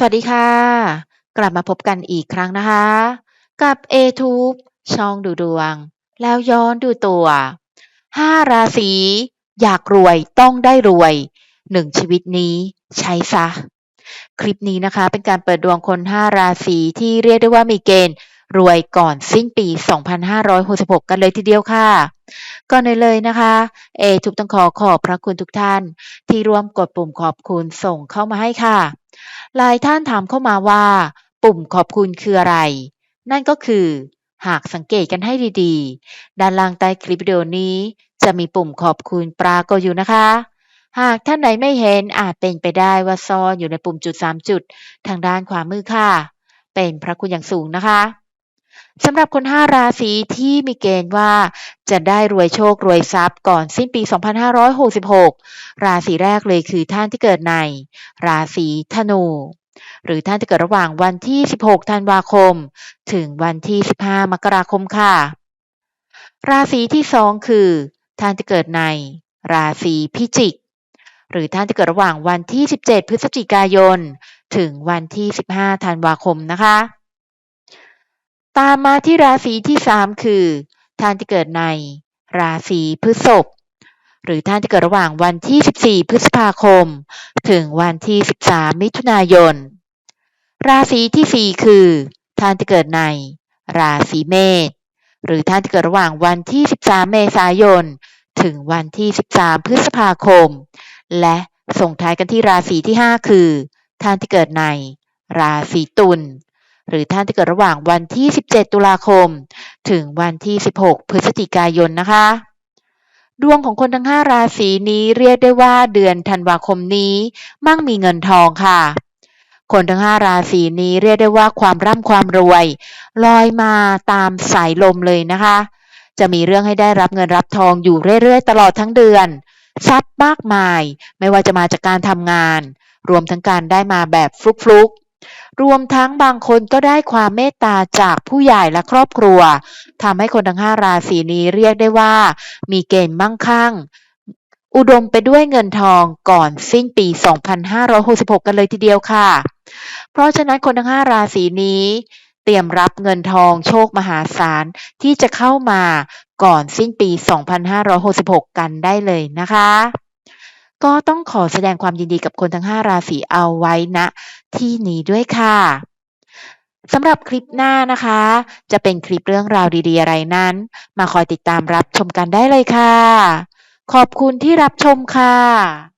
สวัสดีค่ะ กลับมาพบกันอีกครั้งนะคะ กับ A-Tube ช่องดูดวง แล้วย้อนดูตัว 5 ราศีอยากรวยต้องได้รวย 1 ชีวิตนี้ใช้ซะ คลิปนี้นะคะเป็นการเปิดดวงคน 5 ราศีที่เรียกได้ว่ามีเกณฑ์ รวยก่อนสิ้นปี 2566 กันเลยทีเดียวค่ะ ก่อนเลยนะคะ เอทุบต้องขอขอบพระคุณทุกท่าน ที่ร่วมกดปุ่มขอบคุณส่งเข้ามาให้ค่ะ หลายท่านถามเข้ามาว่า ปุ่มขอบคุณคืออะไร นั่นก็คือ หากสังเกตกันให้ดีๆ ด้านล่างใต้คลิปวิดีโอนี้ จะมีปุ่มขอบคุณปรากฏอยู่นะคะหากท่านไหนไม่เห็นอาจเป็นไปได้ว่าซ่อนอยู่ในปุ่มจุด 3 จุด ทางด้านขวามือค่ะ เป็นพระคุณอย่างสูงนะคะ สำหรับคน 5 ราศีที่มีเกณฑ์ว่า จะได้รวยโชครวยทรัพย์ก่อนสิ้นปี 2566 ราศีแรกเลยคือท่านที่เกิดใน ราศีธนู หรือท่านที่เกิดระหว่างวันที่ 16 ธันวาคม ถึงวันที่ 15 มกราคมค่ะ ราศีที่2คือ ท่านที่เกิดใน ราศีพิจิก หรือท่านที่เกิดระหว่างวันที่ 17 พฤศจิกายน ถึงวันที่ 15 ธันวาคมนะคะ ตามมาที่ราศีที่3คือท่านที่เกิดในราศีพฤษภหรือท่านที่เกิดระหว่างวันที่ 14 พฤษภาคม ถึงวันที่ 13 มิถุนายน ราศีที่ 4 คือท่านที่เกิดในราศีเมษหรือท่านที่เกิดระหว่างวันที่ 13 เมษายน ถึงวันที่ 13 พฤษภาคม และส่งท้ายกันที่ราศีที่ 5 คือท่านที่เกิดในราศีตุล หรือท่านที่เกิดระหว่างวันที่ 17 ตุลาคม ถึงวันที่ 16 พฤศจิกายนนะคะ ดวงของคนทั้ง 5 ราศีนี้เรียกได้ว่าเดือนธันวาคมนี้ มั่งมีเงินทองค่ะ คนทั้ง 5 ราศีนี้เรียกได้ว่าความร่ำความรวย ลอยมาตามสายลมเลยนะคะ จะมีเรื่องให้ได้รับเงินรับทองอยู่เรื่อยๆ ตลอดทั้งเดือนทรัพย์มากมาย ไม่ว่าจะมาจากการทำงาน รวมทั้งการได้มาแบบฟลุกๆ รวมทั้งบางคนก็ได้ความเมตตาจากผู้ใหญ่และครอบครัวทำให้คนทั้ง5ราศีนี้เรียกได้ว่า มีเกณฑ์มั่งคั่ง อุดมไปด้วยเงินทองก่อนสิ้นปี 2566 กันเลยทีเดียวค่ะ เพราะฉะนั้นคนทั้ง5ราศีนี้ เตรียมรับเงินทองโชคมหาศาลที่จะเข้ามาก่อนสิ้นปี 2566 กันได้เลยนะคะ ก็ต้องขอแสดงความยินดีกับคนทั้ง 5 ราศีเอาไว้ณที่นี้ด้วยค่ะสำหรับคลิปหน้านะคะ จะเป็นคลิปเรื่องราวดีๆอะไรนั้น มาคอยติดตามรับชมกันได้เลยค่ะ ขอบคุณที่รับชมค่ะ